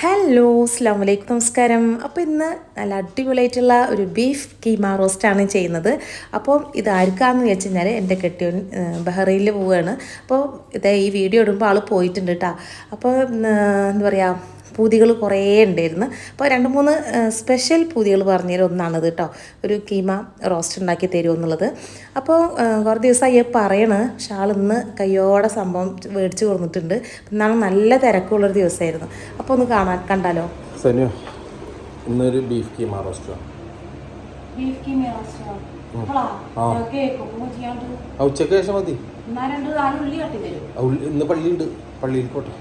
Hello അസ്ലാം വലൈക്കും നമസ്കാരം. അപ്പോൾ ഇന്ന് നല്ല അടിപൊളിയായിട്ടുള്ള ഒരു ബീഫ് കീമ റോസ്റ്റാണ് ചെയ്യുന്നത്. അപ്പോൾ ഇത് ആർക്കാന്ന് വെച്ച് കഴിഞ്ഞാൽ എന്റെ കെട്ടിയോൻ ബഹ്റൈനിൽ പോവുകയാണ്. അപ്പോൾ ഇതേ ഈ വീഡിയോ ഇടുമ്പോൾ ആൾ പോയിട്ടുണ്ട് കേട്ടോ അപ്പോൾ എന്താ പറയുക പൂതികൾ കുറേ ഉണ്ടായിരുന്നു. അപ്പോൾ രണ്ട് മൂന്ന് സ്പെഷ്യൽ പൂതികൾ പറഞ്ഞതിൽ ഒന്നാണത് കേട്ടോ. ഒരു കീമ റോസ്റ്റ് ഉണ്ടാക്കി തരുമോ എന്നുള്ളത്. അപ്പോൾ കുറേ ദിവസമായി പറയണ്. പക്ഷെ ആൾ ഇന്ന് കയ്യോടെ സംഭവം മേടിച്ച് കൊടുത്തിട്ടുണ്ട്. എന്നാണ് നല്ല തിരക്കുള്ളൊരു ദിവസമായിരുന്നു. അപ്പോൾ ഒന്ന് കാണാൻ കണ്ടാലോ? സനു ഇന്നൊരു ബീഫ് കീമ റോസ്റ്റാണ് ബീഫ് കീമ ഉച്ചയ്ക്ക് ശേഷം മതി. ഇന്ന് പള്ളിയുണ്ട് പള്ളിയിൽ പോട്ടെ.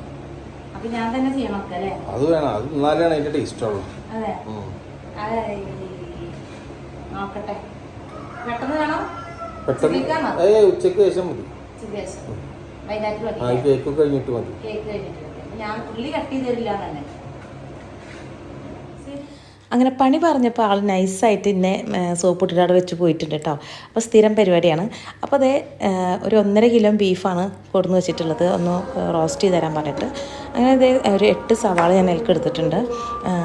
അപ്പൊ ഞാൻ തന്നെ ചെയ്യണം അല്ലേ? അത് വേണം. അത് എന്നാലാണ് അതിന്റെ ടേസ്റ്റ് ഉള്ളു അതെ. നോക്കട്ടെ. പെട്ടെന്ന് വേണം? പെട്ടെന്ന് ഉച്ചയ്ക്കാണോ? ഏ ഉച്ചയ്ക്ക് ശേഷം മതി. ശേഷം. വൈകുന്നേരത്തിൽ കേക്ക് കഴിഞ്ഞിട്ട് മതി. കേക്ക് കഴിഞ്ഞിട്ട് ഞാൻ ഉള്ളി കട്ട് ചെയ്ത് തരില്ല തന്നെ അങ്ങനെ പണി പറഞ്ഞപ്പോൾ ആൾ നൈസായിട്ട് ഇന്നെ സോപ്പ് ഇട്ടിട്ട് അവിടെ വെച്ച് പോയിട്ടുണ്ട് കേട്ടോ അപ്പോൾ സ്ഥിരം പരിപാടിയാണ്. അപ്പോൾ അതേ ഒരു ഒന്നര കിലോ ബീഫാണ് കൊടുന്ന് വെച്ചിട്ടുള്ളത്. ഒന്ന് റോസ്റ്റ് ചെയ്ത് തരാൻ പറഞ്ഞിട്ട്. അങ്ങനെ അതേ ഒരു എട്ട് സവാള ഞാൻ എനിക്ക് എടുത്തിട്ടുണ്ട്.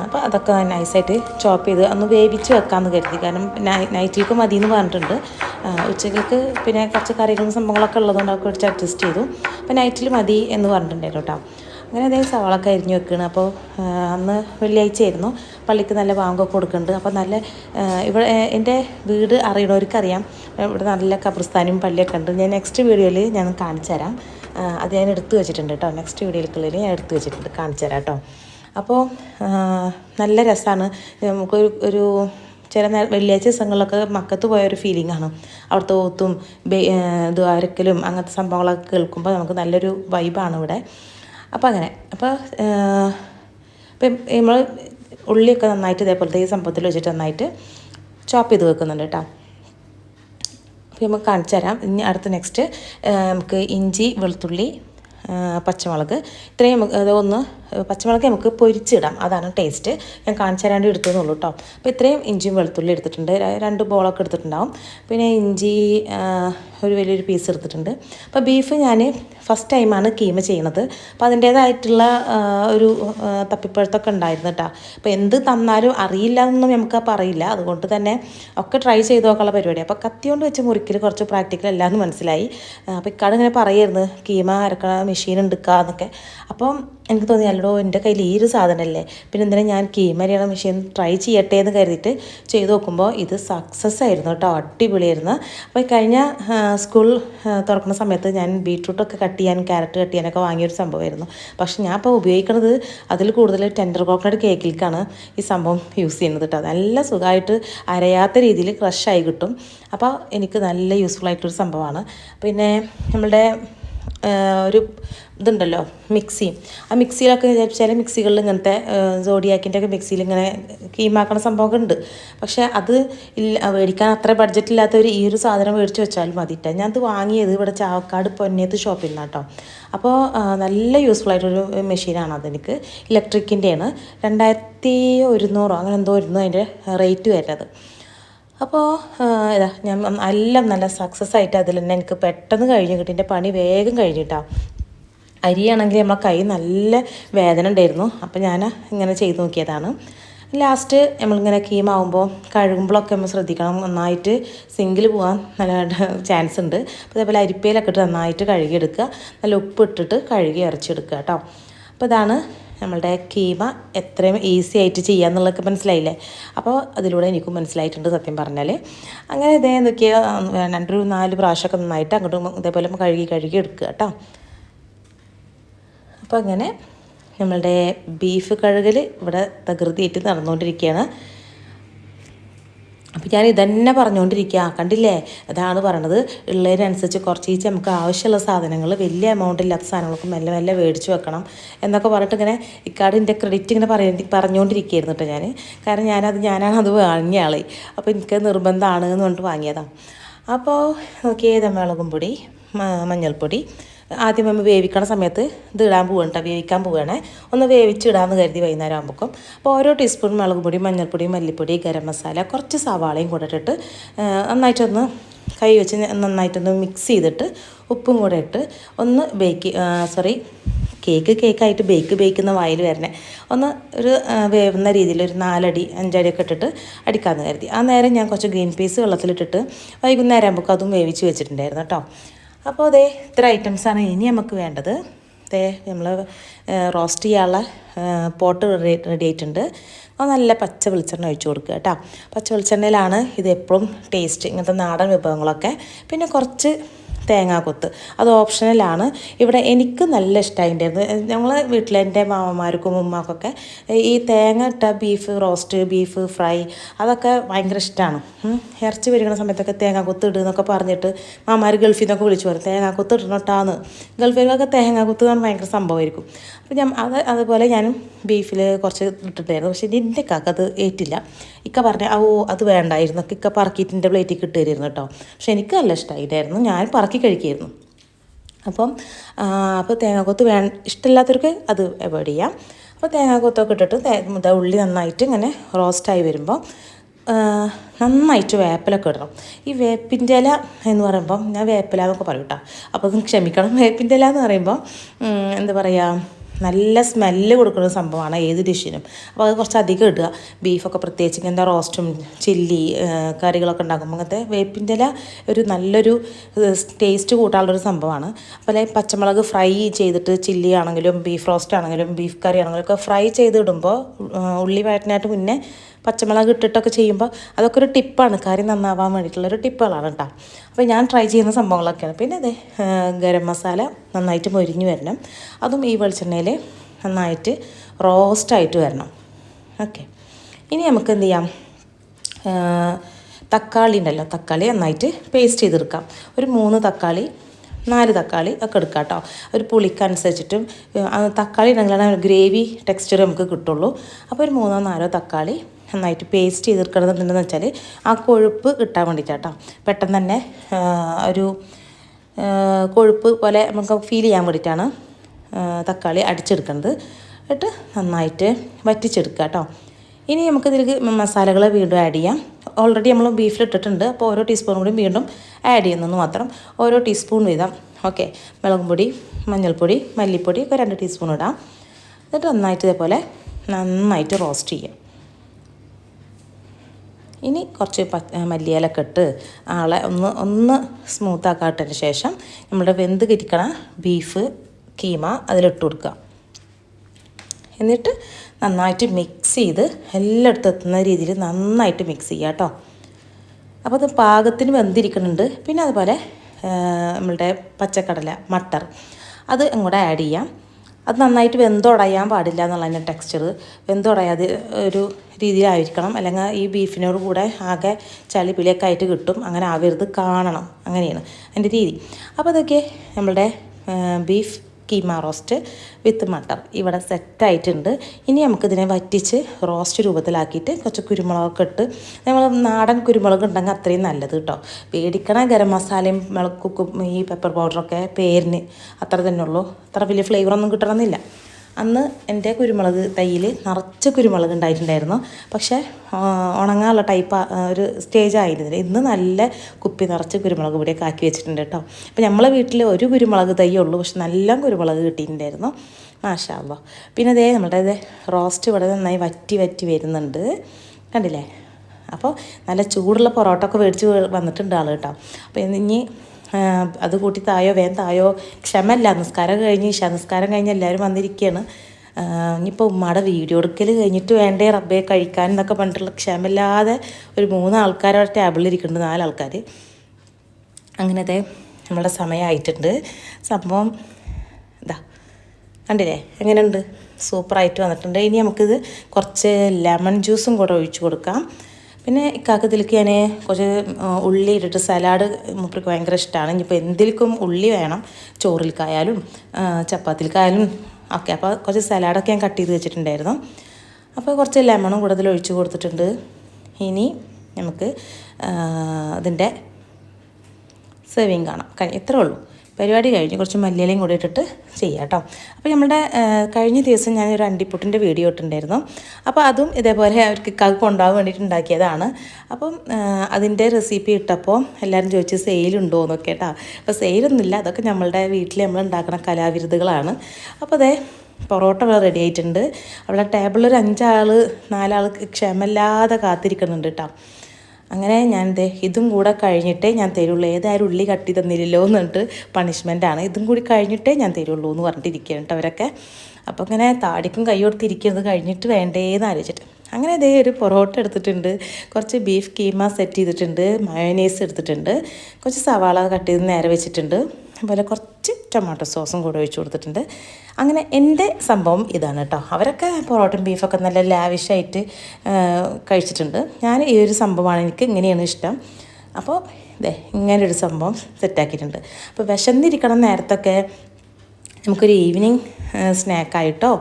അപ്പോൾ അതൊക്കെ നൈസായിട്ട് ചോപ്പ് ചെയ്ത് ഒന്ന് വേവിച്ച് വെക്കാമെന്ന് കരുതി. കാരണം നൈറ്റിലേക്ക് മതി എന്ന് പറഞ്ഞിട്ടുണ്ട്. ഉച്ചയ്ക്ക് പിന്നെ കുറച്ച് കറികളും സംഭവങ്ങളൊക്കെ ഉള്ളതുകൊണ്ട് അതൊക്കെ കുറച്ച് അഡ്ജസ്റ്റ് ചെയ്തു. അപ്പോൾ നൈറ്റിൽ മതി എന്ന് പറഞ്ഞിട്ടുണ്ടായിരുന്നു കേട്ടോ അങ്ങനെ അതേ സവാളൊക്കെ അരിഞ്ഞ് വെക്കുകയാണ് അപ്പോൾ അന്ന് വെള്ളിയാഴ്ച ആയിരുന്നു പള്ളിക്ക് നല്ല വാങ്ങൊക്കെ കൊടുക്കുന്നുണ്ട്. അപ്പോൾ നല്ല ഇവിടെ എന്റെ വീട് അറിയണവർക്കറിയാം. ഇവിടെ നല്ല കബ്രിസ്ഥാനും പള്ളിയൊക്കെ ഉണ്ട്. ഞാൻ നെക്സ്റ്റ് വീഡിയോയിൽ ഞാൻ കാണിച്ചു തരാം. അത് ഞാൻ എടുത്തു വെച്ചിട്ടുണ്ട് കേട്ടോ നെക്സ്റ്റ് വീഡിയോയിലേക്കുള്ളിൽ ഞാൻ എടുത്തു വെച്ചിട്ടുണ്ട്. കാണിച്ചു തരാം കേട്ടോ അപ്പോൾ നല്ല രസമാണ് നമുക്കൊരു ഒരു ചില നേരം വെള്ളിയാഴ്ച ദിവസങ്ങളിലൊക്കെ മക്കത്ത് പോയ ഒരു ഫീലിംഗ് ആണ്. അവിടുത്തെ ഓത്തും ദ്വാരക്കലും അങ്ങനത്തെ സംഭവങ്ങളൊക്കെ കേൾക്കുമ്പോൾ നമുക്ക് നല്ലൊരു വൈബാണ് ഇവിടെ. അപ്പോൾ അങ്ങനെ. അപ്പോൾ ഇപ്പം നമ്മൾ ഉള്ളിയൊക്കെ നന്നായിട്ട് ഇതേപോലത്തെ ഈ സംഭവത്തിൽ വെച്ചിട്ട് നന്നായിട്ട് ചോപ്പ് ചെയ്ത് വെക്കുന്നുണ്ട് കേട്ടോ അപ്പോൾ നമുക്ക് കാണിച്ചു തരാം. ഇനി അടുത്ത നെക്സ്റ്റ് നമുക്ക് ഇഞ്ചി വെളുത്തുള്ളി പച്ചമുളക്. ഇത്രയും നമുക്ക് അത് ഒന്ന് പച്ചമുളക് നമുക്ക് പൊരിച്ചിടാം. അതാണ് ടേസ്റ്റ് ഞാൻ കാണിച്ചു തരാണ്ട് എടുത്തതെന്നുള്ളൂ കേട്ടോ അപ്പോൾ ഇത്രയും ഇഞ്ചിയും വെളുത്തുള്ളി എടുത്തിട്ടുണ്ട്. രണ്ട് ബോളൊക്കെ എടുത്തിട്ടുണ്ടാവും. പിന്നെ ഇഞ്ചി ഒരു വലിയൊരു പീസ് എടുത്തിട്ടുണ്ട്. അപ്പോൾ ബീഫ് ഞാൻ ഫസ്റ്റ് ടൈമാണ് കീമ ചെയ്യണത്. അപ്പോൾ അതിന്റേതായിട്ടുള്ള ഒരു തപ്പിപ്പഴത്തൊക്കെ ഉണ്ടായിരുന്നു കേട്ടോ അപ്പോൾ എന്ത് തന്നാലും അറിയില്ല എന്നൊന്നും നമുക്ക് പറയില്ല. അതുകൊണ്ട് തന്നെ ഒക്കെ ട്രൈ ചെയ്ത് നോക്കാനുള്ള പരിപാടി. അപ്പോൾ കത്തി കൊണ്ട് വെച്ച് മുറിക്കൽ കുറച്ച് പ്രാക്ടിക്കൽ അല്ല എന്ന് മനസ്സിലായി. അപ്പോൾ ഇക്കാട് ഇങ്ങനെ പറയായിരുന്നു കീമ അരക്കണ മെഷീൻ എടുക്കുക എന്നൊക്കെ. അപ്പം എനിക്ക് തോന്നി അല്ലടോ എന്റെ കയ്യിൽ ഈ ഒരു സാധനമല്ലേ? പിന്നെ എന്തിനാ ഞാൻ കീമരിയാണ് മെഷീൻ ട്രൈ ചെയ്യട്ടെ എന്ന് കരുതിയിട്ട് ചെയ്ത് നോക്കുമ്പോൾ ഇത് സക്സസ് ആയിരുന്നു കേട്ടോ അടിപൊളിയായിരുന്നു. അപ്പോൾ കഴിഞ്ഞ സ്കൂൾ തുറക്കുന്ന സമയത്ത് ഞാൻ ബീട്രൂട്ടൊക്കെ കട്ട് ചെയ്യാൻ ക്യാരറ്റ് കട്ട് ചെയ്യാനൊക്കെ വാങ്ങിയൊരു സംഭവമായിരുന്നു. പക്ഷെ ഞാൻ ഇപ്പോൾ ഉപയോഗിക്കുന്നത് അതിൽ കൂടുതൽ ടെൻഡർ കോക്കനട്ട് കേക്കിലേക്കാണ് ഈ സംഭവം യൂസ് ചെയ്യുന്നത് കേട്ടോ. നല്ല സുഖമായിട്ട് അരയാത്ത രീതിയിൽ ക്രഷായി കിട്ടും. അപ്പോൾ എനിക്ക് നല്ല യൂസ്ഫുൾ ആയിട്ടൊരു സംഭവമാണ്. പിന്നെ നമ്മളുടെ ഒരു ഇതുണ്ടല്ലോ മിക്സി. ആ മിക്സിയിലൊക്കെ ചില മിക്സികളിൽ ഇങ്ങനത്തെ സോഡിയാക്കിന്റെ ഒക്കെ മിക്സിയിൽ ഇങ്ങനെ കീമാക്കണ സംഭവമൊക്കെ ഉണ്ട് പക്ഷേ അത് ഇല്ല മേടിക്കാൻ അത്ര ബഡ്ജറ്റ് ഇല്ലാത്തവർ ഈ ഒരു സാധനം മേടിച്ച് വെച്ചാൽ ഞാൻ അത് വാങ്ങിയത് ഇവിടെ ചാവക്കാട് പൊന്നേത്ത് ഷോപ്പിൽ നിന്നാണ് കേട്ടോ അപ്പോൾ നല്ല യൂസ്ഫുൾ ആയിട്ടൊരു മെഷീനാണ് അതെനിക്ക്. ഇലക്ട്രിക്കിന്റെയാണ് രണ്ടായിരത്തി ഒരുന്നൂറോ അങ്ങനെ എന്തോ ഇരുന്നു അതിന്റെ റേറ്റ് വരുന്നത് അപ്പോൾ ഇതാ ഞാൻ എല്ലാം നല്ല സക്സസ് ആയിട്ട് അതിൽ തന്നെ എനിക്ക് പെട്ടെന്ന് കഴിഞ്ഞു കിട്ടി. എന്റെ പണി വേഗം കഴിഞ്ഞിട്ടാ അരിയാണെങ്കിൽ നമ്മളെ കൈ നല്ല വേദന ഉണ്ടായിരുന്നു. അപ്പോൾ ഞാൻ ഇങ്ങനെ ചെയ്ത് നോക്കിയതാണ്. ലാസ്റ്റ് നമ്മളിങ്ങനെ കീമാവുമ്പോൾ കഴുകുമ്പോഴൊക്കെ നമ്മൾ ശ്രദ്ധിക്കണം. നന്നായിട്ട് സിങ്കിൽ പോകാൻ നല്ല ചാൻസ് ഉണ്ട്. അപ്പോൾ അതേപോലെ അരിപ്പയിലൊക്കെ ഇട്ട് നന്നായിട്ട് കഴുകിയെടുക്കുക. നല്ല ഉപ്പ് ഇട്ടിട്ട് കഴുകി ഇറച്ചെടുക്കുക കേട്ടോ അപ്പോൾ ഇതാണ് നമ്മളുടെ കീമ എത്രയും ഈസി ആയിട്ട് ചെയ്യാന്നുള്ളതൊക്കെ മനസ്സിലായില്ലേ? അപ്പോൾ അതിലൂടെ എനിക്കും മനസ്സിലായിട്ടുണ്ട് സത്യം പറഞ്ഞാൽ. അങ്ങനെ ഇതേ എന്തൊക്കെയോ രണ്ടൊരു നാല് പ്രാവശ്യമൊക്കെ നന്നായിട്ട് അങ്ങോട്ടും ഇതേപോലെ കഴുകി കഴുകി എടുക്കുക കേട്ടോ. അപ്പോൾ അങ്ങനെ നമ്മളുടെ ബീഫ് കഴുകൽ ഇവിടെ തകൃതിയായിട്ട് നടന്നുകൊണ്ടിരിക്കുകയാണ്. അപ്പോൾ ഞാൻ ഇതന്നെ പറഞ്ഞുകൊണ്ടിരിക്കുക കണ്ടില്ലേ? അതാണ് പറയണത്. ഉള്ളതിനനുസരിച്ച് കുറച്ച് ഈച്ച് നമുക്ക് ആവശ്യമുള്ള സാധനങ്ങൾ വലിയ എമൗണ്ട് ഇല്ലാത്ത സാധനങ്ങളൊക്കെ മെല്ലെ മെല്ലെ മേടിച്ച് വെക്കണം എന്നൊക്കെ പറഞ്ഞിട്ട് ഇങ്ങനെ ഇക്കാട് എന്റെ ക്രെഡിറ്റ് ഇങ്ങനെ പറയ പറഞ്ഞുകൊണ്ടിരിക്കുകയായിരുന്നു കേട്ടോ ഞാൻ കാരണം ഞാനത് ഞാനാണ് അത് വാങ്ങിയ ആളെ. അപ്പോൾ എനിക്ക് നിർബന്ധമാണ് എന്ന് പറഞ്ഞിട്ട് വാങ്ങിയതാണ് അപ്പോൾ നോക്കിയേ മുളകും പൊടി മഞ്ഞൾപ്പൊടി. ആദ്യം നമ്മൾ വേവിക്കണ സമയത്ത് ഇത് ഇടാൻ പോവുകയാണ് കേട്ടോ വേവിക്കാൻ പോവുകയാണേ ഒന്ന് വേവിച്ചിടാമെന്ന് കരുതി വൈകുന്നേരം ആകുമ്പോൾ അപ്പോൾ ഓരോ ടീസ്പൂൺ മുളക് പൊടി മഞ്ഞൾപ്പൊടി മല്ലിപ്പൊടി ഗരം മസാല കുറച്ച് സവാളയും കൂടെ ഇട്ടിട്ട് നന്നായിട്ടൊന്ന് കൈ വെച്ച് നന്നായിട്ടൊന്ന് മിക്സ് ചെയ്തിട്ട് ഉപ്പും കൂടെ ഇട്ട് ഒന്ന് ബേക്ക് സോറി കേക്ക് കേക്കായിട്ട് ബേക്ക് ബേക്കുന്ന വായിൽ വരണേ. ഒന്ന് ഒരു വേവുന്ന രീതിയിൽ ഒരു നാലടി അഞ്ചടിയൊക്കെ ഇട്ടിട്ട് അടിക്കാമെന്ന് കരുതി. ആ നേരം ഞാൻ കുറച്ച് ഗ്രീൻ പീസ് വെള്ളത്തിലിട്ടിട്ട് വൈകുന്നേരം ആകുമ്പോൾ അതും വേവിച്ച് വെച്ചിട്ടുണ്ടായിരുന്നു കേട്ടോ അപ്പോൾ അതെ ഇത്ര ഐറ്റംസാണ് ഇനി നമുക്ക് വേണ്ടത്. അതേ നമ്മൾ റോസ്റ്റ് ചെയ്യാനുള്ള പോട്ട് റെഡി ആയിട്ടുണ്ട്. അപ്പോൾ നല്ല പച്ച വെളിച്ചെണ്ണ ഒഴിച്ചു കൊടുക്കുക കേട്ടോ. പച്ച വെളിച്ചെണ്ണയിലാണ് ഇത് എപ്പോഴും ടേസ്റ്റ് ഇങ്ങനത്തെ നാടൻ വിഭവങ്ങളൊക്കെ. പിന്നെ കുറച്ച് തേങ്ങാക്കൊത്ത് അത് ഓപ്ഷണലാണ് ഇവിടെ എനിക്ക് നല്ല ഇഷ്ടമായിട്ടുണ്ടായിരുന്നു ഞങ്ങൾ വീട്ടിൽ എന്റെ മാമന്മാർക്കും ഉമ്മാക്കൊക്കെ ഈ തേങ്ങ ഇട്ട ബീഫ് റോസ്റ്റ് ബീഫ് ഫ്രൈ അതൊക്കെ ഭയങ്കര ഇഷ്ടമാണ് ഇറച്ചി വരുന്ന സമയത്തൊക്കെ തേങ്ങാക്കൊത്ത് ഇടുന്നൊക്കെ പറഞ്ഞിട്ട് മാമാർ ഗൾഫിൽ നിന്നൊക്കെ വിളിച്ചു പറയും തേങ്ങാക്കൊത്ത് ഇടണോട്ടാന്ന്. ഗൾഫിലൊക്കെ തേങ്ങാക്കൊത്ത് എന്ന് ഭയങ്കര സംഭവമായിരിക്കും അപ്പോൾ ഞാൻ അത് അതുപോലെ ഞാനും ബീഫിൽ കുറച്ച് ഇട്ടിട്ടായിരുന്നു പക്ഷേ എന്റെ കാക്ക അത് ഏറ്റില്ല. ഇക്ക പറഞ്ഞ ഓ അത് വേണ്ടായിരുന്നു. ഇക്ക പറക്കിയിട്ട് എന്റെ പ്ലേറ്റിൽ കിട്ടുമായിരുന്നു കേട്ടോ. പക്ഷെ എനിക്ക് നല്ല ഇഷ്ടമായിട്ടായിരുന്നു ഞാൻ പറക്കി കഴിക്കുമായിരുന്നു അപ്പം അപ്പോൾ തേങ്ങാക്കൊത്ത് വേ ഇഷ്ടമില്ലാത്തവർക്ക് അത് അവോയ്ഡ് ചെയ്യാം. അപ്പോൾ തേങ്ങാക്കൊത്തൊക്കെ ഇട്ടിട്ട് ഉള്ളി നന്നായിട്ട് ഇങ്ങനെ റോസ്റ്റായി വരുമ്പോൾ നന്നായിട്ട് വേപ്പിലൊക്കെ ഇടണം. ഈ വേപ്പിന്റെ ഇല എന്ന് പറയുമ്പം ഞാൻ വേപ്പില എന്നൊക്കെ പറയും കേട്ടോ. അപ്പോൾ ക്ഷമിക്കണം വേപ്പിന്റെ ഇല എന്ന് പറയുമ്പോൾ എന്താ പറയുക നല്ല സ്മെല്ല് കൊടുക്കുന്ന സംഭവമാണ് ഏത് ഡിഷിനും അപ്പോൾ അത് കുറച്ച് അധികം ഇടുക. ബീഫൊക്കെ പ്രത്യേകിച്ച് എന്താ റോസ്റ്റും ചില്ലി കറികളൊക്കെ ഉണ്ടാക്കുമ്പോൾ അങ്ങനത്തെ വേപ്പിന്റെ ഇല ഒരു നല്ലൊരു ടേസ്റ്റ് കൂട്ടാനുള്ളൊരു സംഭവമാണ്. അപ്പോൾ പച്ചമുളക് ഫ്രൈ ചെയ്തിട്ട് ചില്ലി ആണെങ്കിലും ബീഫ് റോസ്റ്റ് ആണെങ്കിലും ബീഫ് കറി ആണെങ്കിലും ഒക്കെ ഫ്രൈ ചെയ്തിടുമ്പോൾ ഉള്ളി വഴറ്റിനായിട്ട് മുന്നേ പച്ചമുളക് ഇട്ടിട്ടൊക്കെ ചെയ്യുമ്പോൾ അതൊക്കെ ഒരു ടിപ്പാണ് കറി നന്നാവാൻ വേണ്ടിയിട്ടുള്ളൊരു ടിപ്പുകളാണ് കേട്ടോ അപ്പോൾ ഞാൻ ട്രൈ ചെയ്യുന്ന സംഭവങ്ങളൊക്കെയാണ്. പിന്നെ അതെ ഗരം മസാല നന്നായിട്ട് മൊരിഞ്ഞ് വരണം. അതും ഈ വെളിച്ചെണ്ണയിൽ നന്നായിട്ട് റോസ്റ്റായിട്ട് വരണം. ഓക്കെ ഇനി നമുക്ക് എന്ത് ചെയ്യാം? തക്കാളി ഉണ്ടല്ലോ. തക്കാളി നന്നായിട്ട് പേസ്റ്റ് ചെയ്തെടുക്കാം. ഒരു മൂന്ന് തക്കാളി നാല് തക്കാളി ഒക്കെ എടുക്കാം കേട്ടോ ഒരു പുളിക്കനുസരിച്ചിട്ടും തക്കാളി ഉണ്ടെങ്കിലാണ് ഗ്രേവി ടെക്സ്ചർ നമുക്ക് കിട്ടുള്ളൂ. അപ്പോൾ ഒരു മൂന്നോ നാലോ തക്കാളി നന്നായിട്ട് പേസ്റ്റ് ചെയ്തെടുക്കണമെന്നുണ്ടെന്ന് വെച്ചാൽ ആ കൊഴുപ്പ് കിട്ടാൻ വേണ്ടിയിട്ടാട്ടോ പെട്ടെന്ന് തന്നെ ഒരു കൊഴുപ്പ് പോലെ നമുക്ക് ഫീൽ ചെയ്യാൻ വേണ്ടിയിട്ടാണ് തക്കാളി അടിച്ചെടുക്കുന്നത്. എന്നിട്ട് നന്നായിട്ട് വറ്റിച്ചെടുക്കുക കേട്ടോ ഇനി നമുക്ക് ഇതിലേക്ക് മസാലകൾ വീണ്ടും ആഡ് ചെയ്യാം. ഓൾറെഡി നമ്മൾ ബീഫിൽ ഇട്ടിട്ടുണ്ട്. അപ്പോൾ ഓരോ ടീസ്പൂൺ കൂടി വീണ്ടും ആഡ് ചെയ്യുന്നെന്ന് മാത്രം ഓരോ ടീസ്പൂൺ വീതം. ഓക്കെ മുളകും പൊടി മഞ്ഞൾപ്പൊടി മല്ലിപ്പൊടി ഒക്കെ രണ്ട് ടീസ്പൂൺ ഇടാം. എന്നിട്ട് നന്നായിട്ട് ഇതേപോലെ നന്നായിട്ട് റോസ്റ്റ് ചെയ്യാം. ഇനി കുറച്ച് പ മല്ലിയിലൊക്കെ ഇട്ട് ആളെ ഒന്ന് ഒന്ന് സ്മൂത്താക്കാട്ടതിന് ശേഷം നമ്മുടെ വെന്ത് കിരിക്കണ ബീഫ് കീമ അതിലിട്ട് കൊടുക്കുക. എന്നിട്ട് നന്നായിട്ട് മിക്സ് ചെയ്ത് എല്ലായിടത്തും എത്തുന്ന രീതിയിൽ നന്നായിട്ട് മിക്സ് ചെയ്യുക കേട്ടോ. അപ്പോൾ അത് പാകത്തിന് വെന്തിരിക്കുന്നുണ്ട്. പിന്നെ അതുപോലെ നമ്മളുടെ പച്ചക്കടല മട്ടർ അത് അങ്ങോട്ട് ആഡ് ചെയ്യാം. അത് നന്നായിട്ട് വെന്തുടയാൻ പാടില്ല എന്നുള്ളതിന്റെ ടെക്സ്ചർ വെന്തുടയാതെ ഒരു രീതിയിലായിരിക്കണം. അല്ലെങ്കിൽ ഈ ബീഫിനോട് കൂടെ ആകെ ചളി പിളിയൊക്കെ ആയിട്ട് കിട്ടും. അങ്ങനെ ആവരുത് കാണണം. അങ്ങനെയാണ് അതിന്റെ രീതി. അപ്പോൾ അതൊക്കെ നമ്മളുടെ beef keema roast with matar. ഇവിടെ സെറ്റായിട്ടുണ്ട്. ഇനി നമുക്കിതിനെ വറ്റിച്ച് റോസ്റ്റ് രൂപത്തിലാക്കിയിട്ട് കുറച്ച് കുരുമുളകൊക്കെ ഇട്ട് നമ്മൾ നാടൻ കുരുമുളക് ഉണ്ടെങ്കിൽ അത്രയും നല്ലത് കേട്ടോ. പേടിക്കണ ഗരം മസാലയും മുളക് കുക്കും ഈ പെപ്പർ പൗഡറൊക്കെ പേരിന് അത്ര തന്നെ ഉള്ളൂ. അത്ര വലിയ ഫ്ലേവറൊന്നും കിട്ടണമെന്നില്ല. അന്ന് എന്റെ കുരുമുളക് തൈയിൽ നിറച്ച് കുരുമുളക് ഉണ്ടായിട്ടുണ്ടായിരുന്നു. പക്ഷേ ഉണങ്ങാനുള്ള ടൈപ്പ് ഒരു സ്റ്റേജ് ആയിരുന്നില്ല. ഇന്ന് നല്ല കുപ്പി നിറച്ച് കുരുമുളക് ഇവിടെയൊക്കെ ആക്കി വെച്ചിട്ടുണ്ട് കേട്ടോ. അപ്പോൾ നമ്മളെ വീട്ടിൽ ഒരു കുരുമുളക് തൈയേ ഉള്ളൂ. പക്ഷെ നല്ല കുരുമുളക് കിട്ടിയിട്ടുണ്ടായിരുന്നു. മാഷാവോ പിന്നെ അതേ നമ്മുടെ റോസ്റ്റ് ഇവിടെ നന്നായി വറ്റി വറ്റി വരുന്നുണ്ട്. കണ്ടില്ലേ? അപ്പോൾ നല്ല ചൂടുള്ള പൊറോട്ട ഒക്കെ മേടിച്ച് വന്നിട്ടുണ്ട് ആൾ കേട്ടോ. അപ്പോൾ ഇനി അത് കൂട്ടി തായോ വേഗം തായോ. ക്ഷമല്ല നിസ്കാരം കഴിഞ്ഞ് ഇഷ നിസ്കാരം കഴിഞ്ഞ് എല്ലാവരും വന്നിരിക്കുകയാണ് ഇനിയിപ്പോൾ ഉമ്മയുടെ വീഡിയോ എടുക്കൽ കഴിഞ്ഞിട്ട് വേണ്ടേ റബ്ബെ കഴിക്കാൻ എന്നൊക്കെ പറഞ്ഞിട്ടുള്ള ക്ഷമയില്ലാതെ ഒരു മൂന്ന് ആൾക്കാർ ടേബിളിൽ ഇരിക്കുന്നുണ്ട് നാലാൾക്കാർ അങ്ങനത്തെ നമ്മളുടെ സമയമായിട്ടുണ്ട് സംഭവം ഇതാ കണ്ടില്ലേ? എങ്ങനെയുണ്ട്? സൂപ്പറായിട്ട് വന്നിട്ടുണ്ട്. ഇനി നമുക്കിത് കുറച്ച് ലെമൺ ജ്യൂസും കൂടെ ഒഴിച്ചു കൊടുക്കാം. പിന്നെ ഇക്കാക്കത്തിലേക്ക് ഞാൻ കുറച്ച് ഉള്ളി ഇട്ടിട്ട് സലാഡ് മൂപ്പർക്ക് ഭയങ്കര ഇഷ്ടമാണ് ഇനിയിപ്പോൾ എന്തിലേക്കും ഉള്ളി വേണം. ചോറിൽക്കായാലും ചപ്പാത്തിൽക്കായാലും ഒക്കെ. അപ്പോൾ കുറച്ച് സലാഡൊക്കെ ഞാൻ കട്ട് ചെയ്ത് വെച്ചിട്ടുണ്ടായിരുന്നു. അപ്പോൾ കുറച്ച് ലെമണും കൂടുതൽ ഒഴിച്ച് കൊടുത്തിട്ടുണ്ട്. ഇനി നമുക്ക് അതിന്റെ സെർവിങ് കാണാം. ഇത്രേ ഉള്ളൂ. പരിപാടി കഴിഞ്ഞ് കുറച്ച് മല്ലിയിലയും കൂടി ഇട്ടിട്ട് ചെയ്യാം കേട്ടോ. അപ്പോൾ നമ്മുടെ കഴിഞ്ഞ ദിവസം ഞാൻ ഒരു അണ്ടിപ്പുട്ടിന്റെ വീഡിയോ ഇട്ടിട്ടുണ്ടായിരുന്നു. അപ്പോൾ അതും ഇതേപോലെ അവർക്ക് കക്ക് കൊണ്ടുപോകാൻ വേണ്ടിയിട്ട് ഉണ്ടാക്കിയതാണ്. അപ്പം അതിന്റെ റെസിപ്പി ഇട്ടപ്പോൾ എല്ലാവരും ചോദിച്ചു സെയിലുണ്ടോ എന്നൊക്കെ കേട്ടോ. അപ്പോൾ സെയിലൊന്നുമില്ല അതൊക്കെ നമ്മളുടെ വീട്ടിൽ നമ്മൾ ഉണ്ടാക്കുന്ന കലാവിരുദ്ധകളാണ് അപ്പോൾ അതെ പൊറോട്ട ഇവിടെ റെഡി ആയിട്ടുണ്ട്. അവിടെ ടേബിളിൽ ഒരു അഞ്ചാൾ നാലാൾ ക്ഷമല്ലാതെ കാത്തിരിക്കുന്നുണ്ട് കേട്ടോ. അങ്ങനെ ഞാൻ ദേ ഇതും കൂടെ കഴിഞ്ഞിട്ടേ ഞാൻ തരുള്ളൂ. ഏതായാലും ഉള്ളി കട്ടി തന്നില്ലല്ലോ എന്ന് പറഞ്ഞിട്ട് ആണ്. ഇതും കൂടി കഴിഞ്ഞിട്ടേ ഞാൻ തരുള്ളൂ എന്ന് പറഞ്ഞിട്ടിരിക്കുകയാണ് കേട്ടോ അവരൊക്കെ. അപ്പോൾ ഇങ്ങനെ താടിക്കും കൈ കൊടുത്തിരിക്കുന്നത് കഴിഞ്ഞിട്ട് വേണ്ടേന്ന് ആലോചിച്ചിട്ട്. അങ്ങനെ ഇതേ ഒരു പൊറോട്ട എടുത്തിട്ടുണ്ട്. കുറച്ച് ബീഫ് കീമ സെറ്റ് ചെയ്തിട്ടുണ്ട്. മയോനൈസ് എടുത്തിട്ടുണ്ട്. കുറച്ച് സവാള കട്ട് ചെയ്ത് നേരെ വെച്ചിട്ടുണ്ട്. അതുപോലെ കുറച്ച് ടൊമാറ്റോ സോസും കൂടെ ഒഴിച്ച് കൊടുത്തിട്ടുണ്ട്. അങ്ങനെ എന്റെ സംഭവം ഇതാണ് കേട്ടോ. അവരൊക്കെ പൊറോട്ടയും ബീഫൊക്കെ നല്ല ലാവിഷായിട്ട് കഴിച്ചിട്ടുണ്ട്. ഞാൻ ഈ ഒരു സംഭവമാണ് എനിക്ക് ഇങ്ങനെയാണ് ഇഷ്ടം. അപ്പോൾ ഇതേ ഇങ്ങനൊരു സംഭവം സെറ്റാക്കിയിട്ടുണ്ട് അപ്പോൾ വിശന്നിരിക്കണം നേരത്തൊക്കെ നമുക്കൊരു ഈവനിങ് സ്നാക്കായിട്ടോ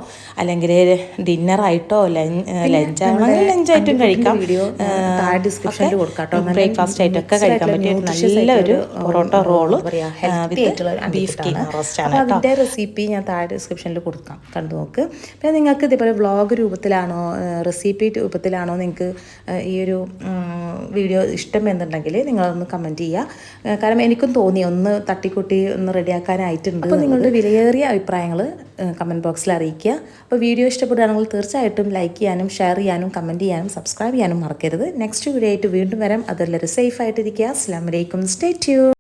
അല്ലെങ്കിൽ ഡിന്നറായിട്ടോ ലഞ്ചാണോ ലഞ്ചായിട്ടും കഴിക്കാം. ഡിസ്ക്രിപ്ഷനിൽ കൊടുക്കാം ബ്രേക്ക്ഫാസ്റ്റ് ആയിട്ടൊക്കെ കഴിക്കാൻ പറ്റിയ നല്ലൊരു porotta roll. Beef. Keema roast ആണ് അതിന്റെ റെസിപ്പി ഞാൻ താഴെ ഡിസ്ക്രിപ്ഷനിൽ കൊടുക്കാം. കണ്ടു നോക്ക്. പിന്നെ നിങ്ങൾക്ക് ഇതേപോലെ വ്ളോഗ് രൂപത്തിലാണോ റെസിപ്പി രൂപത്തിലാണോ നിങ്ങൾക്ക് ഈ ഒരു വീഡിയോ ഇഷ്ടം എന്നുണ്ടെങ്കിൽ നിങ്ങളൊന്ന് കമന്റ് ചെയ്യുക കാരണം എനിക്കും തോന്നി ഒന്ന് തട്ടിക്കൂട്ടി ഒന്ന് റെഡിയാക്കാനായിട്ടുണ്ട് അപ്പോൾ നിങ്ങളുടെ വിലയേറിയ അഭിപ്രായങ്ങൾ കമന്റ് ബോക്സിൽ അറിയിക്കുക. അപ്പോൾ വീഡിയോ ഇഷ്ടപ്പെടുകയാണെങ്കിൽ തീർച്ചയായിട്ടും ലൈക്ക് ചെയ്യാനും ഷെയർ ചെയ്യാനും കമന്റ് ചെയ്യാനും സബ്സ്ക്രൈബ് ചെയ്യാനും മറക്കരുത്. നെക്സ്റ്റ് വീഡിയോ ആയിട്ട് വീണ്ടും വരാം. അതുവരെ സേഫ് ആയിട്ടിരിക്കുക. അസ്സാം വലൈക്കും സ്റ്റേ ട്യൂ